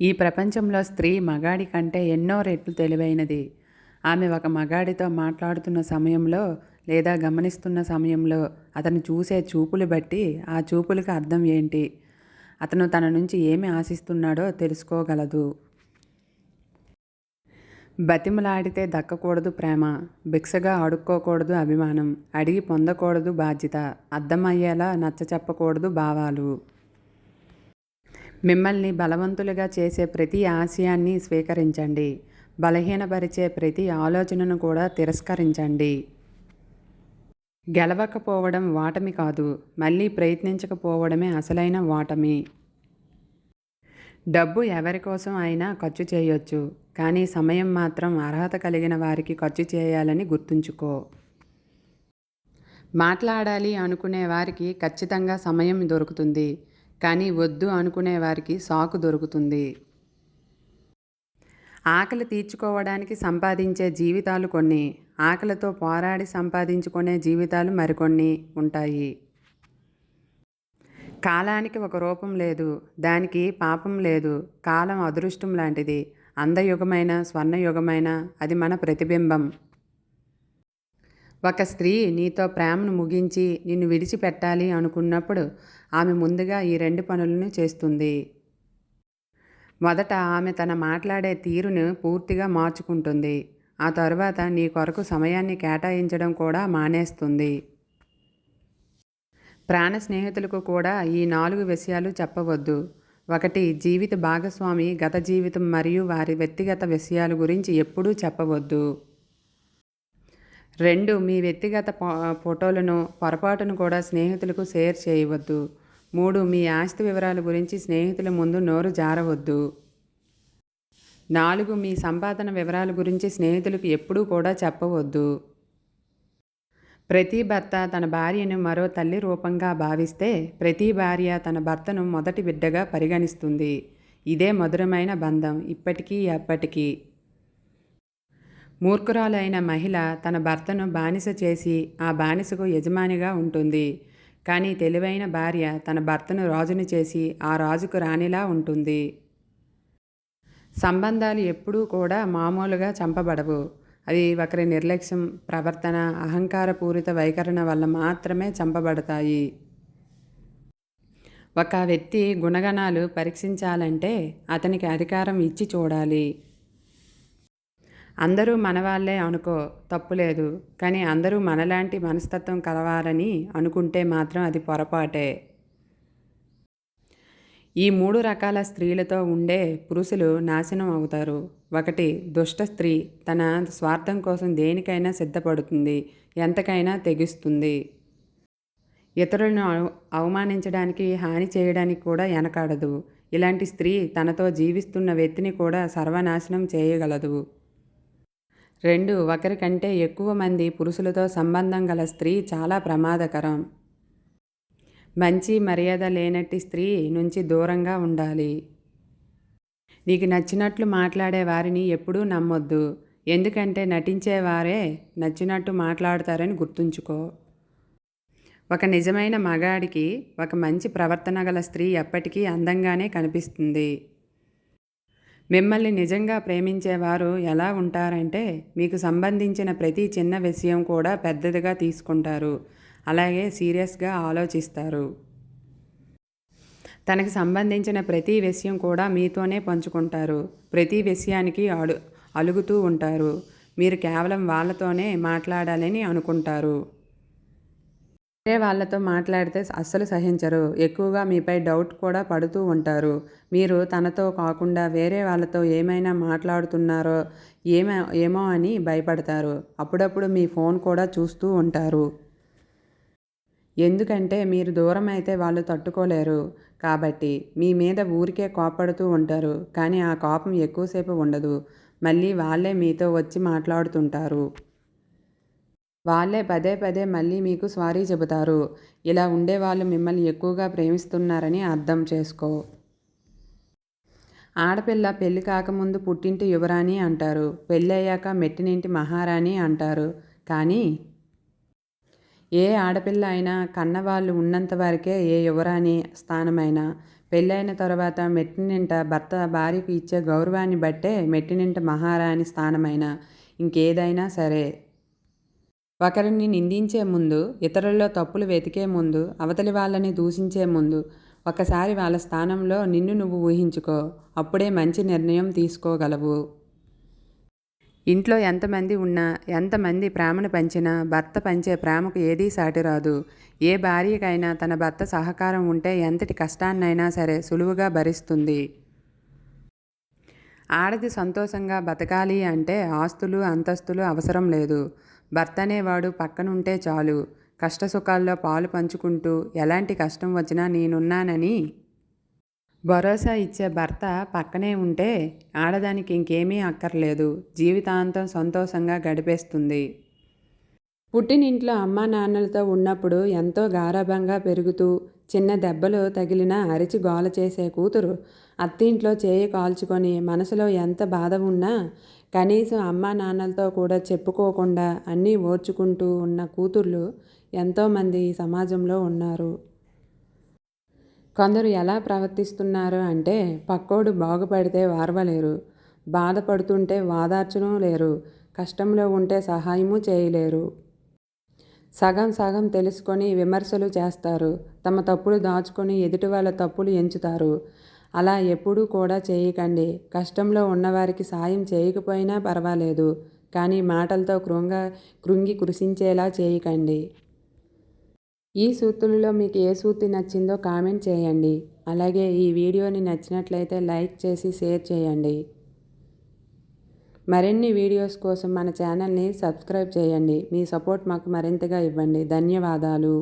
ఈ ప్రపంచంలో స్త్రీ మగాడి కంటే ఎన్నో రెట్లు తెలివైనది. ఆమె ఒక మగాడితో మాట్లాడుతున్న సమయంలో లేదా గమనిస్తున్న సమయంలో అతను చూసే చూపులు బట్టి ఆ చూపులకు అర్థం ఏంటి? అతను తన నుంచి ఏమి ఆశిస్తున్నాడో తెలుసుకోగలదు. బతిమలాడితే దక్కకూడదు ప్రేమ భిక్షగా అడుక్కోకూడదు అభిమానం అడిగి పొందకూడదు బాధ్యత అర్థమయ్యేలా నచ్చ చెప్పకూడదు భావాలు. మిమ్మల్ని బలవంతులుగా చేసే ప్రతి ఆశయాన్ని స్వీకరించండి. బలహీనపరిచే ప్రతి ఆలోచనను కూడా తిరస్కరించండి. గెలవకపోవడం వాటమి కాదు. మళ్ళీ ప్రయత్నించకపోవడమే అసలైన వాటమి. డబ్బు ఎవరి కోసం అయినా ఖర్చు చేయొచ్చు. కానీ సమయం మాత్రం అర్హత కలిగిన వారికి ఖర్చు చేయాలని గుర్తుంచుకో. మాట్లాడాలి అనుకునే వారికి ఖచ్చితంగా సమయం దొరుకుతుంది. కానీ వద్దు అనుకునే వారికి సాకు దొరుకుతుంది. ఆకలి తీర్చుకోవడానికి సంపాదించే జీవితాలు కొన్ని. ఆకలితో పోరాడి సంపాదించుకునే జీవితాలు మరికొన్ని ఉంటాయి. కాలానికి ఒక రూపం లేదు. దానికి పాపం లేదు. కాలం అదృష్టం లాంటిది. అందయుగమైన స్వర్ణయుగమైన అది మన ప్రతిబింబం. ఒక స్త్రీ నీతో ప్రేమను ముగించి నిన్ను విడిచిపెట్టాలి అనుకున్నప్పుడు ఆమె ముందుగా ఈ రెండు పనులను చేస్తుంది. మొదట ఆమె తన మాట్లాడే తీరును పూర్తిగా మార్చుకుంటుంది. ఆ తర్వాత నీ కొరకు సమయాన్ని కేటాయించడం కూడా మానేస్తుంది. ప్రాణ స్నేహితులకు కూడా ఈ నాలుగు విషయాలు చెప్పవద్దు. ఒకటి జీవిత భాగస్వామి గత జీవితం మరియు వారి వ్యక్తిగత విషయాల గురించి ఎప్పుడూ చెప్పవద్దు. రెండు మీ వ్యక్తిగత ఫోటోలను పొరపాటును కూడా స్నేహితులకు షేర్ చేయవద్దు. మూడు మీ ఆస్తి వివరాల గురించి స్నేహితుల ముందు నోరు జారవద్దు. నాలుగు మీ సంపాదన వివరాల గురించి స్నేహితులకు ఎప్పుడూ కూడా చెప్పవద్దు. ప్రతి భర్త తన భార్యను మరో తల్లి రూపంగా భావిస్తే ప్రతి భార్య తన భర్తను మొదటి బిడ్డగా పరిగణిస్తుంది. ఇదే మధురమైన బంధం. ఇప్పటికీ ఎప్పటికీ మూర్ఖురాలైన మహిళ తన భర్తను బానిస చేసి ఆ బానిసకు యజమానిగా ఉంటుంది. కానీ తెలివైన భార్య తన భర్తను రాజుని చేసి ఆ రాజుకు రాణిలా ఉంటుంది. సంబంధాలు ఎప్పుడూ కూడా మామూలుగా చంపబడవు. అవి ఒకరి నిర్లక్ష్యం ప్రవర్తన అహంకారపూరిత వైఖరణ వల్ల మాత్రమే చంపబడతాయి. ఒక వ్యక్తి గుణగణాలు పరీక్షించాలంటే అతనికి అధికారం ఇచ్చి చూడాలి. అందరూ మనవాళ్ళే అనుకో తప్పులేదు కానీ అందరూ మనలాంటి మనస్తత్వం కలవాలని అనుకుంటే మాత్రం అది పొరపాటే. ఈ మూడు రకాల స్త్రీలతో ఉండే పురుషులు నాశనం అవుతారు. ఒకటి దుష్ట స్త్రీ. తన స్వార్థం కోసం దేనికైనా సిద్ధపడుతుంది. ఎంతకైనా తెగిస్తుంది. ఇతరులను అవమానించడానికి హాని చేయడానికి కూడా వెనకాడదు ఇలాంటి స్త్రీ తనతో జీవిస్తున్న వ్యక్తిని కూడా సర్వనాశనం చేయగలదు. రెండు ఒకరికంటే ఎక్కువ మంది పురుషులతో సంబంధం గల స్త్రీ చాలా ప్రమాదకరం. మంచి మర్యాద లేనట్టి స్త్రీ నుంచి దూరంగా ఉండాలి. నీకు నచ్చినట్లు మాట్లాడే వారిని ఎప్పుడూ నమ్మొద్దు. ఎందుకంటే నటించేవారే నచ్చినట్టు మాట్లాడతారని గుర్తుంచుకో. ఒక నిజమైన మగాడికి ఒక మంచి ప్రవర్తన గల స్త్రీ ఎప్పటికీ అందంగానే కనిపిస్తుంది. మిమ్మల్ని నిజంగా ప్రేమించేవారు ఎలా ఉంటారంటే మీకు సంబంధించిన ప్రతి చిన్న విషయం కూడా పెద్దదిగా తీసుకుంటారు. అలాగే సీరియస్గా ఆలోచిస్తారు. తనకు సంబంధించిన ప్రతి విషయం కూడా మీతోనే పంచుకుంటారు. ప్రతి విషయానికి అడు అలుగుతూ ఉంటారు. మీరు కేవలం వాళ్ళతోనే మాట్లాడాలని అనుకుంటారు. వేరే వాళ్ళతో మాట్లాడితే అస్సలు సహించరు. ఎక్కువగా మీపై డౌట్ కూడా పడుతూ ఉంటారు. మీరు తనతో కాకుండా వేరే వాళ్ళతో ఏమైనా మాట్లాడుతున్నారో ఏమో ఏమో అని భయపడతారు. అప్పుడప్పుడు మీ ఫోన్ కూడా చూస్తూ ఉంటారు. ఎందుకంటే మీరు దూరం అయితే వాళ్ళు తట్టుకోలేరు. కాబట్టి మీ మీద ఊరికే కోపడుతూ ఉంటారు. కానీ ఆ కోపం ఎక్కువసేపు ఉండదు. మళ్ళీ వాళ్ళే మీతో వచ్చి మాట్లాడుతుంటారు. వాళ్ళే పదే పదే మళ్ళీ మీకు స్వారీ చెబుతారు. ఇలా ఉండేవాళ్ళు మిమ్మల్ని ఎక్కువగా ప్రేమిస్తున్నారని అర్థం చేసుకో. ఆడపిల్ల పెళ్ళి కాకముందు పుట్టింటి యువరాణి అంటారు. పెళ్ళయ్యాక మెట్టినింటి మహారాణి అంటారు. కానీ ఏ ఆడపిల్ల అయినా కన్నవాళ్ళు ఉన్నంత వరకే ఏ యువరాణి స్థానమైనా. పెళ్ళైన తర్వాత మెట్టినింట భర్త భార్యకు ఇచ్చే గౌరవాన్ని బట్టే మెట్టినింట మహారాణి స్థానమైన. ఇంకేదైనా సరే ఒకరిని నిందించే ముందు ఇతరుల్లో తప్పులు వెతికే ముందు అవతలి వాళ్ళని దూషించే ముందు ఒకసారి వాళ్ళ స్థానంలో నిన్ను నువ్వు ఊహించుకో అప్పుడే మంచి నిర్ణయం తీసుకోగలవు. ఇంట్లో ఎంతమంది ఉన్నా ఎంతమంది ప్రేమను పంచినా భర్త పంచే ప్రేమకు ఏదీ సాటి రాదు. ఏ భార్యకైనా తన భర్త సహకారం ఉంటే ఎంతటి కష్టాన్నైనా సరే సులువుగా భరిస్తుంది. ఆడది సంతోషంగా బతకాలి అంటే ఆస్తులు అంతస్తులు అవసరం లేదు. భర్త అనేవాడు పక్కనుంటే చాలు. కష్టసుఖాల్లో పాలు పంచుకుంటూ ఎలాంటి కష్టం వచ్చినా నేనున్నానని. భరోసా ఇచ్చే భర్త పక్కనే ఉంటే ఆడదానికి ఇంకేమీ అక్కర్లేదు. జీవితాంతం సంతోషంగా గడిపేస్తుంది. పుట్టినింట్లో అమ్మా నాన్నలతో ఉన్నప్పుడు ఎంతో గారాభంగా పెరుగుతూ చిన్న దెబ్బలు తగిలిన అరిచి గోల చేసే కూతురు అత్తింట్లో చేయి కాల్చుకొని మనసులో ఎంత బాధ ఉన్నా కనీసం అమ్మా నాన్నలతో కూడా చెప్పుకోకుండా అన్నీ ఓర్చుకుంటూ ఉన్న కూతుర్లు ఎంతోమంది ఈ సమాజంలో ఉన్నారు. కొందరు ఎలా ప్రవర్తిస్తున్నారు అంటే పక్కోడు బాగుపడితే వారవలేరు బాధపడుతుంటే వాదార్చనూ లేరు కష్టంలో ఉంటే సహాయము చేయలేరు. సగం సగం తెలుసుకొని విమర్శలు చేస్తారు తమ తప్పులు దాచుకొని ఎదుటి వాళ్ళ తప్పులు ఎంచుతారు. అలా ఎప్పుడూ కూడా చేయకండి. కష్టంలో ఉన్నవారికి సాయం చేయకపోయినా పర్వాలేదు. కానీ మాటలతో కృంగ కృంగి కృషించేలా చేయకండి. ఈ సూత్రులలో మీకు ఏ సూత్తి నచ్చిందో కామెంట్ చేయండి. అలాగే ఈ వీడియోని నచ్చినట్లయితే లైక్ చేసి షేర్ చేయండి. మరిన్ని వీడియోస్ కోసం మన ఛానల్ని సబ్స్క్రైబ్ చేయండి. మీ సపోర్ట్ మాకు మరింతగా ఇవ్వండి. ధన్యవాదాలు.